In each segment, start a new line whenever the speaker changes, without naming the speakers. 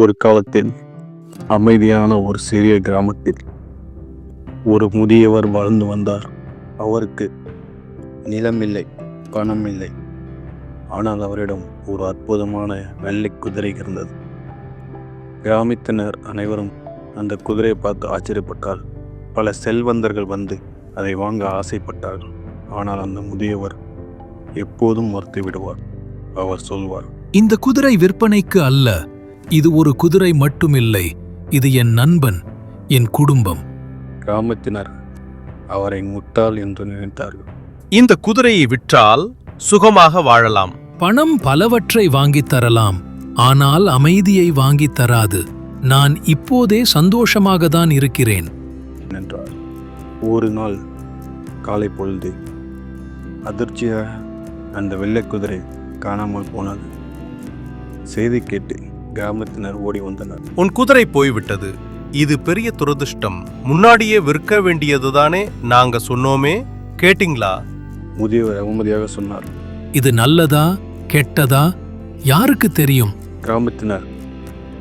ஒரு காலத்தில் அமைதியான ஒரு சிறிய கிராமத்தில் ஒரு முதியவர் வாழ்ந்து வந்தார். அவருக்கு நிலமில்லை பணம் இல்லை ஆனால் அவரிடம் ஒரு அற்புதமான வெள்ளை குதிரை இருந்தது. கிராமத்தினர் அனைவரும் அந்த குதிரையை பார்த்து ஆச்சரியப்பட்டால் பல செல்வந்தர்கள் வந்து அதை வாங்க ஆசைப்பட்டார்கள். ஆனால் அந்த முதியவர் எப்போதும் மறுத்து விடுவார் அவர் சொல்வார்
இந்த குதிரை விற்பனைக்கு அல்ல இது ஒரு குதிரை மட்டுமில்லை இது என் நண்பன் என் குடும்பம்.
கிராமத்தினர் அவரை முட்டாள் என்று நினைத்தார்கள்.
இந்த குதிரையை விற்றால் சுகமாக வாழலாம்.
பணம் பலவற்றை வாங்கித் தரலாம் ஆனால் அமைதியை வாங்கித் தராது. நான் இப்போதே சந்தோஷமாக தான் இருக்கிறேன்.
என்றார் ஒரு நாள் காலை பொழுது அதிர்ச்சியாக அந்த வெள்ளை குதிரை காணாமல் போனது. செய்தி கேட்டு கிராமத்தினர் ஓடி வந்தனர்.
உன் குதிரை போய்விட்டது. இது பெரிய துரதிர்ஷ்டம். முன்னாடியே விற்க வேண்டியதுதானே நாங்க சொன்னோமே? கேட்டிங்களா?
முதியவர் அவமதியாக சொன்னார்.
இது நல்லதா கெட்டதா? யாருக்கு தெரியும்?
கிராமத்தினர்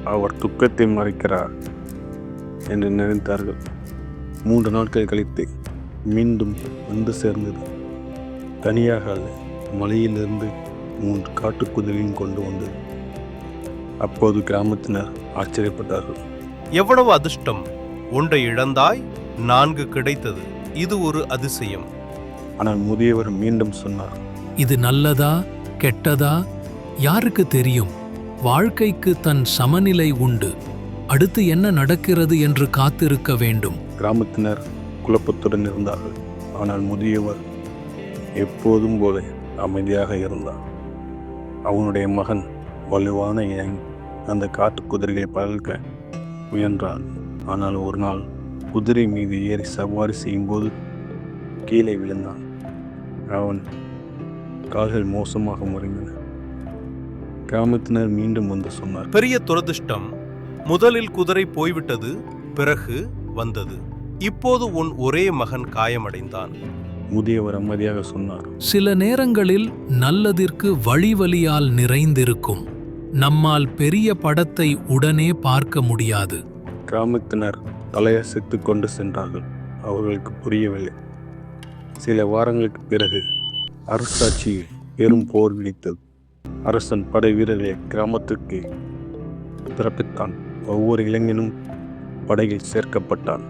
அவர் துக்கத்தை மறைக்கிறார் என்று நினைத்தார்கள். மூன்று நாட்கள் கழித்து மீண்டும் வந்து சேர்ந்தது. தனியாக மலையிலிருந்து மூன்று காட்டுக்குதிரையும் கொண்டு வந்தது. அப்போது கிராமத்தினர் ஆச்சரியப்பட்டார்கள்.
எவ்வளவு அதிர்ஷ்டம்? ஒன்றை இழந்தாய் நான்கு கிடைத்தது. இது ஒரு அதிசயம்.
ஆனால் முதியவர் மீண்டும் சொன்னார்.
இது நல்லதா கெட்டதா? யாருக்கு தெரியும்? வாழ்க்கைக்கு தன் சமநிலை உண்டு. அடுத்து என்ன நடக்கிறது என்று காத்திருக்க வேண்டும்.
கிராமத்தினர் குழப்பத்துடன் இருந்தார்கள். ஆனால் முதியவர் எப்போதும் போல அமைதியாக இருந்தார். அவனுடைய மகன் வலுவான இணை அந்த காட்டு குதிரையை பழக முயன்றான் ஆனால் ஒரு நாள் குதிரை மீது ஏறி சவாரி செய்யும்போது கீழே விழுந்தான். அவன் கால்கள் மோசமாக முறிந்தன. கிராமத்தினர் மீண்டும் வந்து சொன்னார்
பெரிய துரதிர்ஷ்டம். முதலில் குதிரை போய்விட்டது பிறகு வந்தது. இப்போது உன் ஒரே மகன் காயமடைந்தான்.
முதியவர் அமைதியாக சொன்னார்.
சில நேரங்களில் நல்லதிற்கு வழி வலியால் நிறைந்திருக்கும். நம்மால் பெரிய படத்தை உடனே பார்க்க முடியாது.
கிராமத்தினர் தலையசைத்து கொண்டு சென்றார்கள். அவர்களுக்கு புரியவில்லை. சில வாரங்களுக்கு பிறகு அரசாட்சியில் பெரும் போர் விழித்தது அரசன் படை வீரர்களை கிராமத்திற்கு பிறப்பித்தான். ஒவ்வொரு இளைஞனும் படையில் சேர்க்கப்பட்டான்.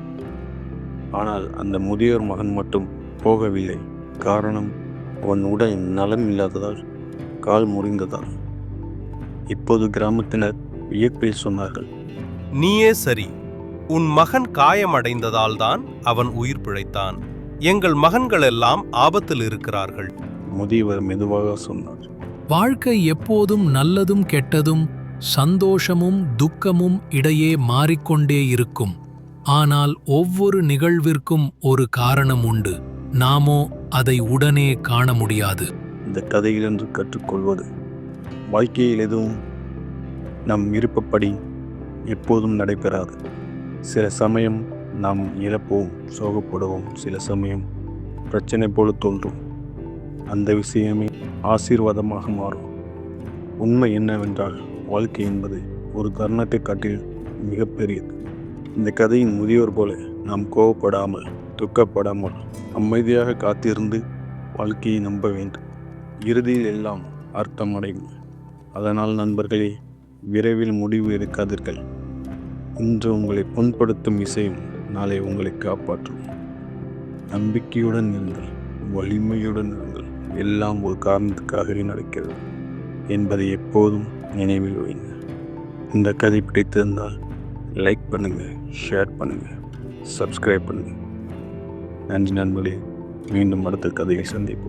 ஆனால் அந்த முதியோர் மகன் மட்டும் போகவில்லை. காரணம் அவன் உடல் நலம் இல்லாததால் கால் முறிந்ததால். இப்போது கிராமத்தினர் வியப்பில் சொன்னார்கள்.
நீயே சரி உன் மகன் காயமடைந்ததால் தான் அவன் உயிர் பிழைத்தான். எங்கள் மகன்களெல்லாம் ஆபத்தில் இருக்கிறார்கள்.
முதியவர் மெதுவாக சொன்னார்.
வாழ்க்கை எப்போதும் நல்லதும் கெட்டதும் சந்தோஷமும் துக்கமும் இடையே மாறிக்கொண்டே இருக்கும். ஆனால் ஒவ்வொரு நிகழ்விற்கும் ஒரு காரணம் உண்டு. நாமோ அதை உடனே காண முடியாது.
இந்த கதையிலிருந்து கற்றுக்கொள்வது வாழ்க்கையில் எதுவும் நம் விருப்பப்படி எப்போதும் நடைபெறாது. சில சமயம் நாம் இழப்போம் சோகப்படுவோம். சில சமயம் பிரச்சனை போல தோன்றும். அந்த விஷயமே ஆசீர்வாதமாக மாறும். உண்மை என்னவென்றால் வாழ்க்கை என்பது ஒரு தருணத்தை காட்டில் மிகப்பெரியது. இந்த கதையின் முதியோர் போல நாம் கோவப்படாமல் துக்கப்படாமல் அமைதியாக காத்திருந்து வாழ்க்கையை நம்ப வேண்டும். இறுதியில் எல்லாம் அர்த்தம் அடையும் அதனால் நண்பர்களே விரைவில் முடிவு எடுக்காதீர்கள். இன்று உங்களை புண்படுத்தும் இசையும் நாளை உங்களை காப்பாற்றும். நம்பிக்கையுடன் இருங்கள் வலிமையுடன் இருங்கள். எல்லாம் ஒரு காரணத்துக்காகவே நடக்கிறது என்பதை எப்போதும் நினைவில் வைங்க. இந்த கதை பிடித்திருந்தால் லைக் பண்ணுங்கள் ஷேர் பண்ணுங்கள் சப்ஸ்கிரைப் பண்ணுங்கள் நன்றி நண்பர்களே மீண்டும் அடுத்த கதையை சந்திப்போம்.